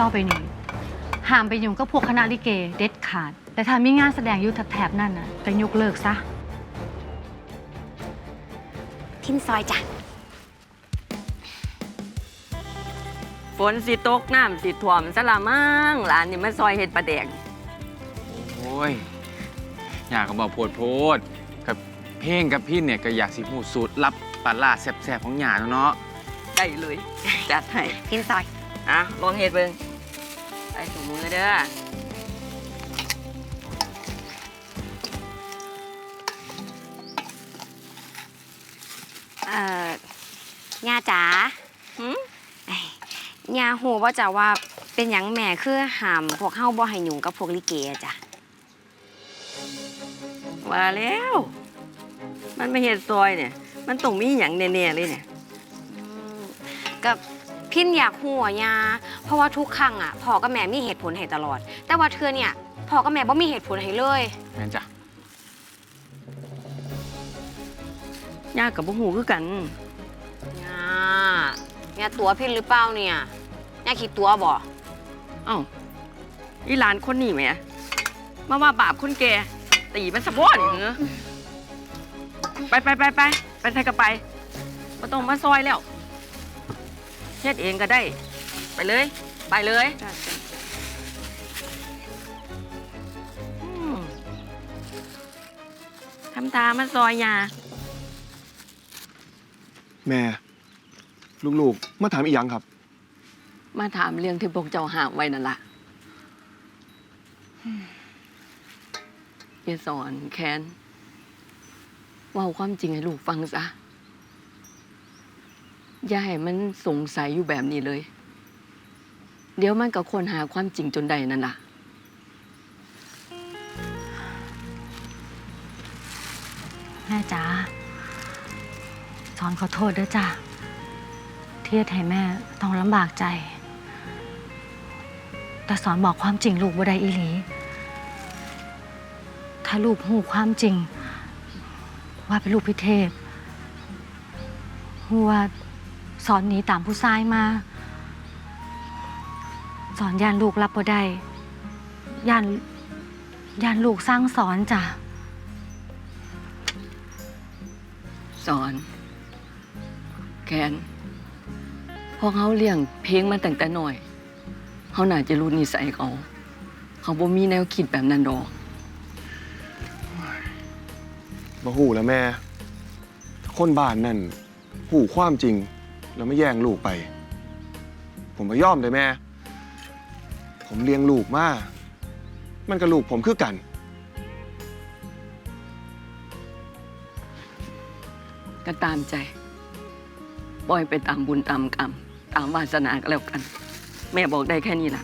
ต่อไปนี้ห้ามไปยุ่งกับพวกคณะลิเกเด็ดขาด แต่ถ้ามีงานแสดงอยู่แถบๆนั่นน่ะก็ยกเลิกซะพินซอยจ้ะ ฝนสิตกน้ำสิท่วมสละมั่งหลานนี่มาซอยเห็ดปลาแดงโอ้ยอยากก็บอกโพดโพดกับเพลงกับพี่เนี่ยก็อยากสิหูสูตรลับปลาล่าแซ่บๆของหยาเนาะได้เลย จัดให้พินซอย อะลองเห็ดเบิ่งใส่ถุงมือเด้อเอ่อย่าจ๋าหืมย่าหูว่าจะว่าเป็นหยังแม่คือห้ามพวกเฮาบ่ให้ยุ่งกับพวกลิเกอะจ้ะว่าแล้ว มันไม่เห็ดซอยเนี่ย มันต้องมีอย่างแน่ๆเลยเนี่ยอืมกับ พินอยากหัวย่าเพราะว่าทุกครั้งอะพ่อกับแม่มีเหตุผลให้ตลอด แต่ว่าเธอเนี่ยพ่อกับแม่บ่มีเหตุผลให้เลยแม่นจ้ะยากกับบ่หูคือกันย่าย่าตัวพินหรือเปล่าเนี่ยย่าคิดตัวบ่เอ้าอีหลานคนนี้แหมมาว่าบาปคนแก่ตีมันสะโพกนี่เหรอไปไปไปไปไปใส่กระไปมาต้องมาซอยแล้ว เฮ็ดเองก็ได้ ไปเลย ไปเลยอืมทำตามาซอยยา แม่ ลูกๆ มาถามอีกยังครับ มาถามเรื่องที่พวกเจ้าหามไว้นั่นละเยสอนแคนเว่าความจริงให้ลูกฟังซะ อย่าให้มันสงสัยอยู่แบบนี้เลย เดี๋ยวมันก็ควรหาความจริงจนได้นั่นล่ะ แม่จ๋าสอนขอโทษด้วยจ้ะที่เฮ็ดให้แม่ต้องลำบากใจ แต่สอนบอกความจริงลูกบ่ได้อีหลี ถ้าลูกหูความจริง ว่าเป็นลูกพิเทพหูว่า สอนหนีตามผู้ชายมา สอนย่านลูกรับบ่ได้ย่านย่านลูกสร้างสอนจ้ะ สอน แคน พอเขาเลี้ยงเพลงมาตั้งแต่น้อย เขาน่าจะรู้นิสัยเขา เขาบ่มีแนวคิดแบบนั้นดอกมาหูแล้วแม่ คนบ้านนั่นหูความจริง แล้วไม่แย่งลูกไป ผมไม่ยอมเลยแม่ ผมเลี้ยงลูกมามันกับลูกผมคือกัน ก็ตามใจ ปล่อยไปตามบุญตามกรรม ตามวาสนาก็แล้วกัน แม่บอกได้แค่นี้ล่ะ